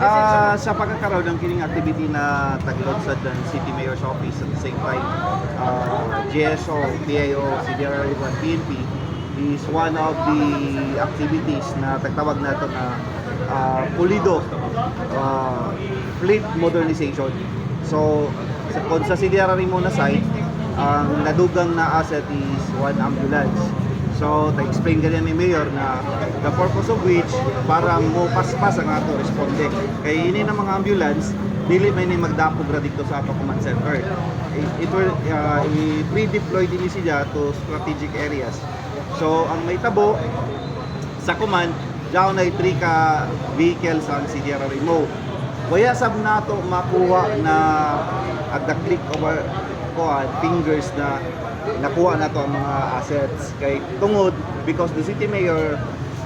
Ah, sa pagkakaroon ng kining activity na taglod sa Dan City Mayor's Office at the same time, ah, GSO, PIO, CDRR1, PNP is one of the activities na tagtawag nato na ah, pulido ah, fleet modernization. So, sa, kung sa CDRR mo na site, ang nadugang na asset is one ambulance. So, ta-explain ganyan ni Mayor na the purpose of which para mo paspas ang ato responde. Kay ini na mga ambulance, dili may ni magdapog ra dito sa ato command center. It, will uh, i-pre-deploy din siya to strategic areas. So, ang may tabo sa command, diyan na 3 ka vehicles ang CDRR mo. Kaya sab nato makuha na at the click of our kuha, fingers na nakuha na to ang mga assets kay tungod because the city mayor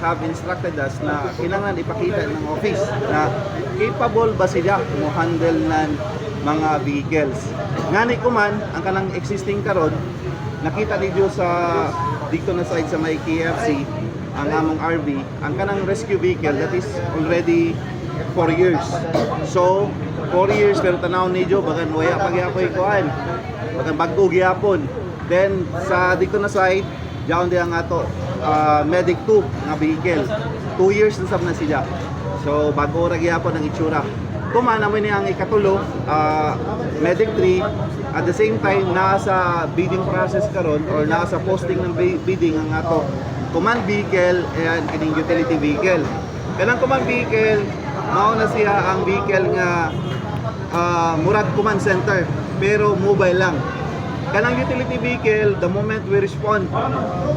have instructed us na kailangan ipakita ng office na capable ba sila mo handle ng mga vehicles. Ngani ko man ang kanang existing karon nakita ninyo sa dito na side sa may KFC ang among RV ang kanang rescue vehicle that is already 4 years. So, 4 years pero tanaw ninyo bagan waya pagyapoy kuan. Bagan bago gyapon. Then sa dito na side, diyan di ang ato ah, Medic 2 nga vehicle. 2 years na sab na siya. So bago ra gyapon ang itsura. Tuman naman niya ang ikatulo, ah, Medic 3 at the same time nasa bidding process karon or nasa posting ng bi- bidding ang ato command vehicle and kining utility vehicle. Kanang command vehicle, mao na siya ang vehicle nga ah, murag command center pero mobile lang. Kanang utility vehicle, the moment we respond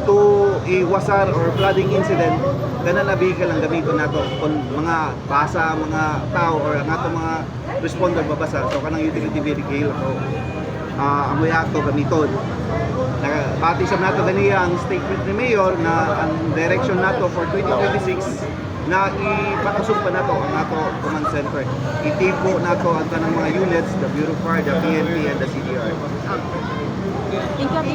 to a wasar or flooding incident, kana na vehicle ang gamiton nato kung mga basa mga tao or ang ato mga responder babasa. So kanang utility vehicle o uh, amoy ato gamiton. Pati sa nato ganiya ang statement ni Mayor na ang direction nato for 2026 na ipakusog pa nato ang ato command center. Itipo nato ang tanang mga units, the Bureau Fire, the PNP, and the CDR. Thank you.